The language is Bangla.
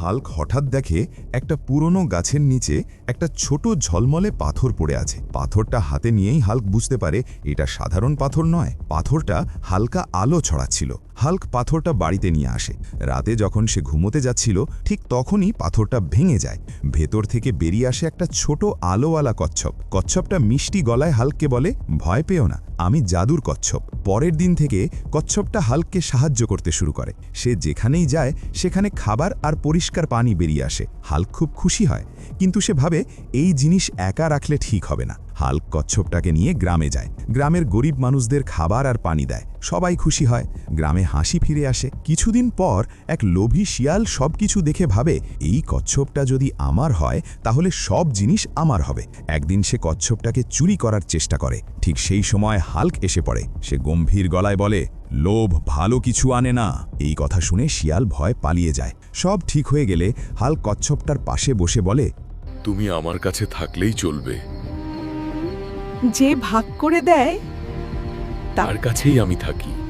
হাল্ক হঠাৎ দেখে একটা পুরনো গাছের নিচে একটা ছোট ঝলমলে পাথর পড়ে আছে। পাথরটা হাতে নিয়েই হাল্ক বুঝতে পারে এটা সাধারণ পাথর নয়, পাথরটা হালকা আলো ছড়াচ্ছিল। হাল্ক পাথরটা বাড়িতে নিয়ে আসে। রাতে যখন সে ঘুমোতে যাচ্ছিল, ঠিক তখনই পাথরটা ভেঙে যায়। ভেতর থেকে বেরিয়ে আসে একটা ছোট আলোওয়ালা কচ্ছপ। কচ্ছপটা মিষ্টি গলায় হাল্ককে বলে, ভয় পেও না। আমি জাদুর কচ্ছপ। পরের দিন থেকে কচ্ছপটা হাল্ককে সাহায্য করতে শুরু করে। সে যেখানেই যায়, সেখানে খাবার আর পরিষ্কার পানি বেরিয়ে আসে। হাল্ক খুব খুশি হয়, কিন্তু সে ভাবে এই জিনিস একা রাখলে ঠিক হবে না। হাল্ক কচ্ছপটাকে নিয়ে গ্রামে যায়। গ্রামের গরিব মানুষদের খাবার আর পানি দেয়। সবাই খুশি হয়। গ্রামে হাসি ফিরে আসে। কিছুদিন পর এক লোভী শিয়াল সবকিছু দেখে ভাবে, এই কচ্ছপটা যদি আমার হয়, তাহলে সব জিনিস আমার হবে। একদিন সে কচ্ছপটাকে চুরি করার চেষ্টা করে। ঠিক সেই সময় হাল্ক এসে পড়ে। সে গম্ভীর গলায় বলে, লোভ ভালো কিছু আনে না। এই কথা শুনে শিয়াল ভয় পালিয়ে যায়। সব ঠিক হয়ে গেলে হাল্ক কচ্ছপটার পাশে বসে বলে, তুমি আমার কাছে থাকলেই চলবে। যে ভাগ করে দেয় তার কাছেই আমি থাকি।